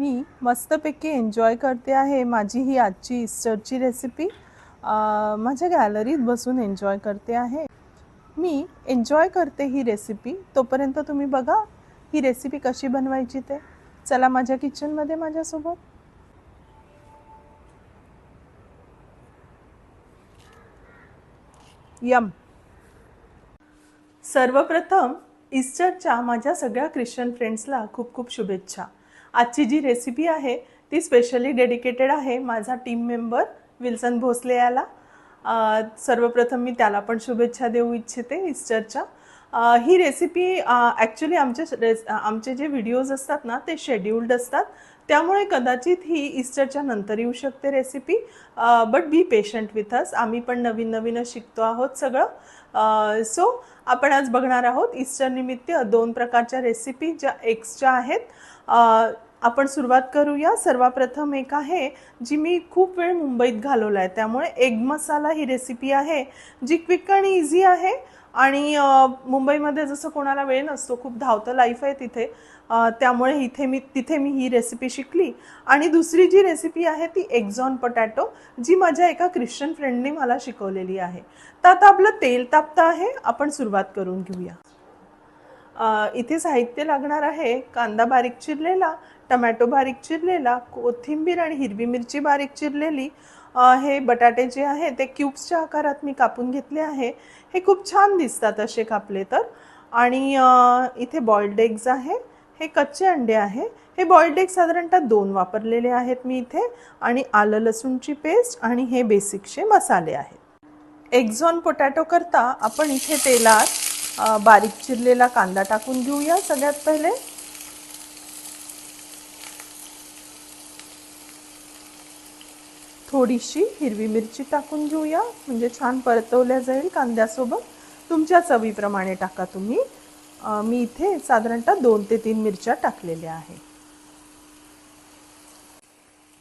मी मस्तपैकी एन्जॉय करते आहे माझी ही आजची इस्टरची रेसिपी माझ्या गॅलरीत बसून एन्जॉय करते आहे. मी एन्जॉय करते ही रेसिपी तोपर्यंत तुम्ही बघा ही रेसिपी कशी बनवायची ते. चला माझ्या किचनमध्ये माझ्यासोबत. यम. सर्वप्रथम ईस्टरच्या माझ्या सगळ्या ख्रिश्चन फ्रेंड्सला खूप खूप शुभेच्छा. आजची जी रेसिपी आहे ती स्पेशली डेडिकेटेड आहे माझा टीम मेंबर विल्सन भोसले याला. सर्वप्रथम मी त्याला पण शुभेच्छा देऊ इच्छिते ईस्टरच्या ही रेसिपी ॲक्च्युली आमचे रेस आमचे जे व्हिडिओज असतात ना ते शेड्युल्ड असतात. त्यामुळे कदाचित ही ईस्टरच्या नंतर येऊ शकते recipe but be patient with us आम्ही पण नवीन नवीनच शिकतो आहोत सगळं. सो आपण आज बघणार आहोत ईस्टर निमित्त दोन प्रकारच्या रेसिपी ज्या एक्सच्या आहेत. आपण सुरुवात करूया. सर्वप्रथम एक आहे जी मी खूप वेळ मुंबईत घालवला आहे त्यामुळे एग मसाला ही रेसिपी आहे जी क्विक आणि इझी आहे. आणि मुंबईमध्ये जसं कोणाला वेळ नसतो खूप धावतं लाईफ आहे तिथे. त्यामुळे इथे मी तिथे मी ही रेसिपी शिकली. आणि दुसरी जी रेसिपी आहे ती एक्झॉन पटॅटो जी माझ्या एका ख्रिश्चन फ्रेंडने मला शिकवलेली आहे. तर आता आपलं तेल तापतं आहे. आपण सुरुवात करून घेऊया. इथे साहित्य लागणार आहे. कांदा बारीक चिरलेला टमॅटो बारीक चिरलेला कोथिंबीर आणि हिरवी मिरची बारीक चिरलेली. हे बटाटे जे आहे ते क्यूब्सच्या आकारात मी कापून घेतले आहे. हे खूप छान दिसतात असे कापले तर. आणि इथे बॉइल्ड एग्ज आहे. हे कच्चे अंडे आहे. हे बॉइल्ड एग साधारणतः दोन वापरलेले आहेत मी इथे. आणि आलं लसूणची पेस्ट आणि हे बेसिकचे मसाले आहेत. एक्झॉन पोटॅटो करता आपण इथे तेलात बारीक चिरलेला कांदा टाकून घेऊया सगळ्यात पहिले. थोडीशी हिरवी मिरची टाकून घेऊया म्हणजे छान परतवल्या जाईल कांद्यासोबत. तुमच्या चवीप्रमाणे टाका तुम्ही. मी इथे साधारणतः दोन ते तीन मिरच्या टाकलेल्या आहे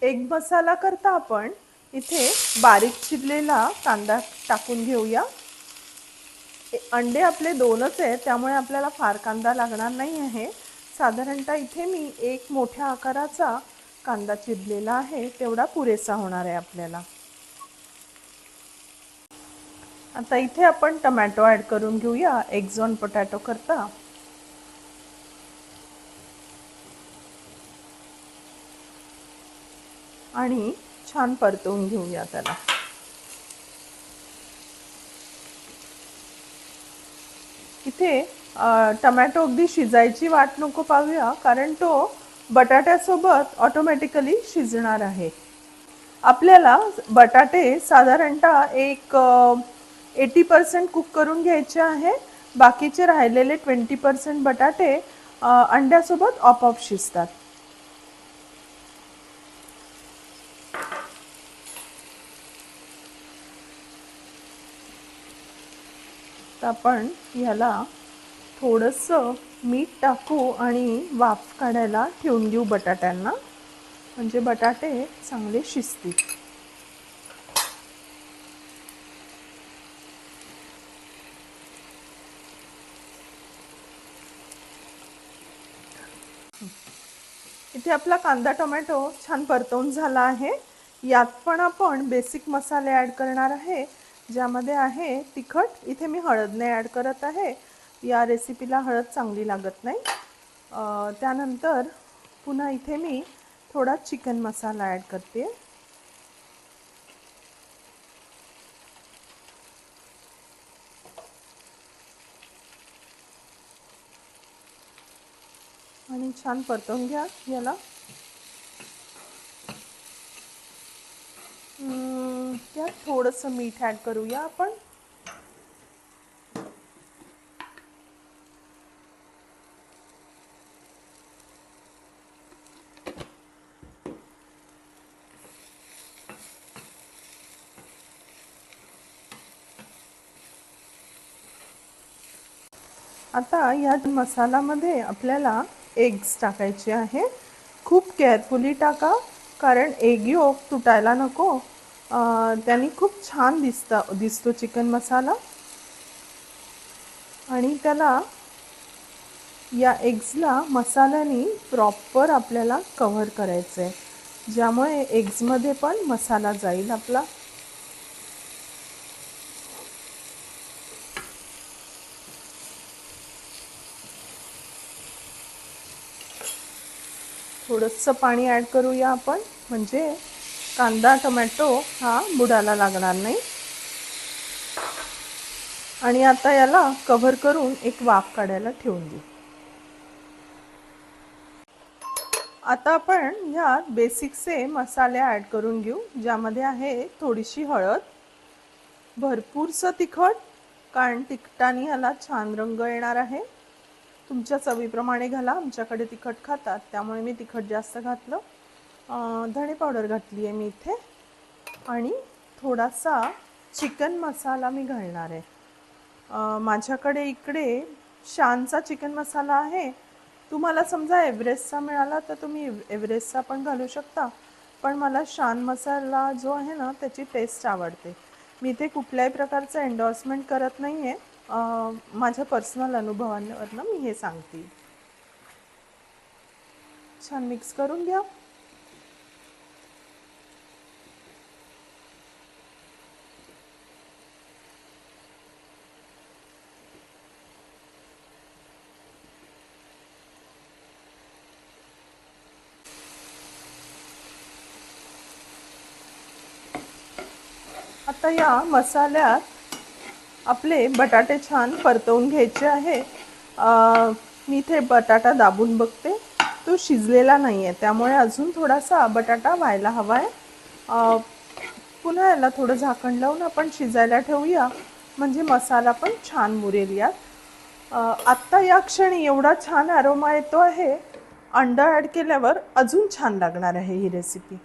एक मसाला करता आपण इथे बारीक चिरलेला कांदा टाकून घेऊया. अंडे आपले दोनच आहे त्यामुळे आपल्याला फार कांदा लागणार नाही आहे. साधारणतः इथे मी एक मोठ्या आकाराचा कांदा चिरलेला आहे तेवढा पुरेसा होणार आहे आपल्याला. आता इथे आपण टमॅटो ॲड करून घेऊया. एक्झॉन पोटॅटो करता. आणि छान परतवून घेऊया त्याला. इथे टमॅटो अगदी शिजायची वाट नको पाहूया कारण तो बटाट्यासोबत ऑटोमॅटिकली शिजणार आहे. आपल्याला बटाटे साधारणतः एक एटी पर्सेंट कुक करून घ्यायचे आहे. बाकीचे राहिलेले ट्वेंटी पर्सेंट बटाटे अंड्यासोबत ऑपऑप शिजतात. तर आपण ह्याला थोडंसं मीठ टाकू आणि वाफ काढायला ठेवून देऊ बटाट्यांना. म्हणजे बटाटे चांगले शिजतील. इथे आपला कांदा टोमॅटो छान परतवून झाला आहे. यात पण आपण बेसिक मसाले ॲड करणार आहे. ज्यामध्ये आहे तिखट. इथे मी हळद नाही ॲड करत आहे. या रेसिपीला हळद चांगली लागत नाही. त्यानंतर पुन्हा इथे मी थोडा चिकन मसाला ॲड करते. आणि छान परतवून घ्या याला. त्यात थोडंसं मीठ ॲड करूया आपण. आता या मसालामध्ये आपल्याला एग्स टाकायचे आहे. खूप केअरफुली टाका कारण एग योग तुटायला नको. अं, त्याने खूप छान दिसता दिसतो चिकन मसाला आणि त्याला या एग्जला मसाल्याने प्रॉपर आपल्याला कव्हर करायचं आहे ज्यामुळे एग्जमध्ये पण मसाला जाईल आपला. थोडंसं पाणी ॲड करूया आपण. म्हणजे कांदा टोमॅटो हा बुडाला लागणार नाही. आणि आता याला कव्हर करून एक वाफ काढायला ठेवून देऊ. आता आपण ह्यात बेसिकचे मसाले ॲड करून घेऊ ज्यामध्ये आहे थोडीशी हळद भरपूरसं तिखट कारण तिखटाने ह्याला छान रंग येणार आहे. तुमच्या चवीप्रमाणे घाला आमच्याकडे तिखट खातात त्यामुळे मी तिखट जास्त घातलं. धणे पावडर घातली आहे मी इथे. आणि थोडासा चिकन मसाला मी घालणार आहे. माझ्याकडे इकडे शानचा चिकन मसाला आहे. तुम्हाला समजा एव्हरेस्टचा मिळाला तर तुम्ही एव्हरेस्टचा पण घालू शकता. पण मला शान मसाला जो आहे ना त्याची टेस्ट आवडते. मी इथे कुठल्याही प्रकारचं एन्डॉर्समेंट करत नाही आहे माझ्या पर्सनल अनुभवांवरनं मी हे सांगते. छान मिक्स करून घ्या. आता या मसाल्यात आपले बटाटे छान परतवून घ्यायचे आहे. मी इथे बटाटा दाबून बघते. तो शिजलेला नाही आहे त्यामुळे अजून थोडासा बटाटा व्हायला हवा आहे पुन्हा याला थोडं झाकण लावून आपण शिजायला ठेवूया. म्हणजे मसाला पण छान मुरेल यात. आत्ता या क्षणी एवढा छान अरोमा येतो आहे. अंडा ॲड केल्यावर अजून छान लागणार आहे ही रेसिपी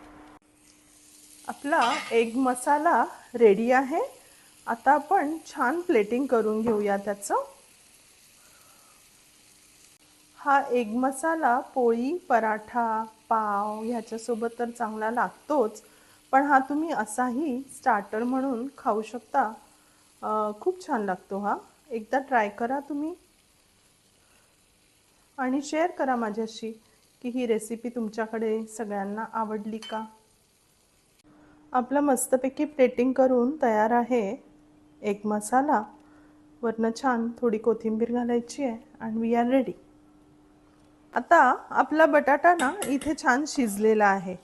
आपला एग मसाला रेडी आहे. आता आपण छान प्लेटिंग करून घेऊया त्याचं. हा एग मसाला पोळी पराठा पाव ह्याच्यासोबत तर चांगला लागतोच पण हा तुम्ही असाही स्टार्टर म्हणून खाऊ शकता. खूप छान लागतो हा. एकदा ट्राय करा तुम्ही. आणि शेअर करा माझ्याशी की ही रेसिपी तुमच्याकडे सगळ्यांना आवडली का? आपलं मस्तपैकी प्लेटिंग करून तयार आहे. एक मसाला वरनं छान थोडी कोथिंबीर घालायची आहे अँड वी आर रेडी आता आपला बटाटा ना इथे छान शिजलेला आहे.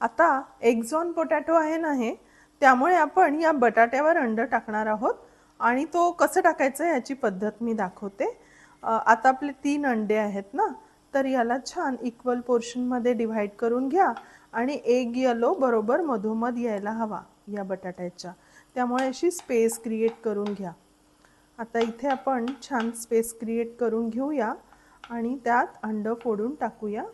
आता एक्झॉन पोटॅटो आहे ना हे त्यामुळे आपण या बटाट्यावर अंड टाकणार आहोत आणि तो कसं टाकायचं याची पद्धत मी दाखवते. आता आपले तीन अंडे आहेत ना तर याला छान इक्वल पोर्शनमध्ये डिव्हाइड करून घ्या आणि एक येलो बरोबर मधोमध यायला हवा. या बटाट्याच्या. त्यामुळे अशी स्पेस क्रिएट करून घ्या. आता इथे आपण छान स्पेस क्रिएट करून घेऊया आणि त्यात अंड फोडून टाकूया.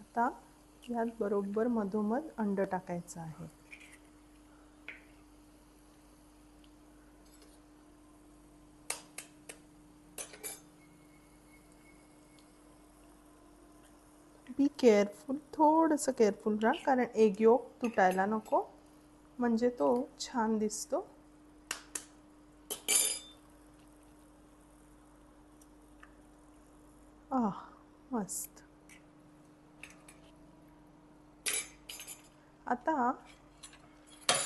आता यात बरोबर मधोमध अंड टाकायचं आहे. केअरफुल थोडंसं केअरफुल राहा कारण एग योक तुटायला नको. म्हणजे तो छान दिसतो. आह मस्त. आता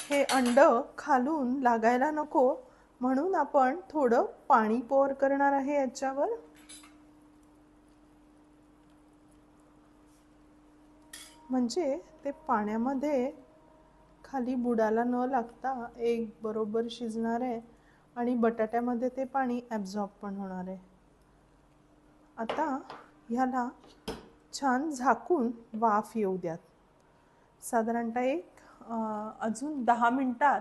हे अंड खालून लागायला नको म्हणून आपण थोडं पाणी पोर करणार आहे याच्यावर. म्हणजे ते पाण्यामध्ये खाली बुडाला न लागता एक बरोबर शिजणार आहे आणि बटाट्यामध्ये ते पाणी ॲब्झॉर्ब पण होणार आहे. आता ह्याला छान झाकून वाफ येऊ द्यात. साधारणतः एक अजून दहा मिनटात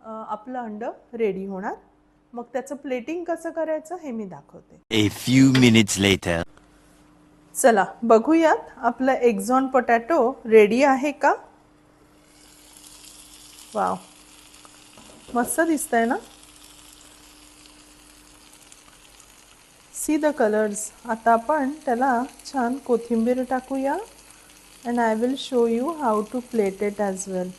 आपलं अंड रेडी होणार. मग त्याचं प्लेटिंग कसं करायचं हे मी दाखवते. चला बघूयात आपलं एक्झॉन पोटॅटो रेडी आहे का? वाव मस्त दिसतंय ना? सी द कलर्स आता आपण त्याला छान कोथिंबीर टाकूया. And I will show you how to plate as well well.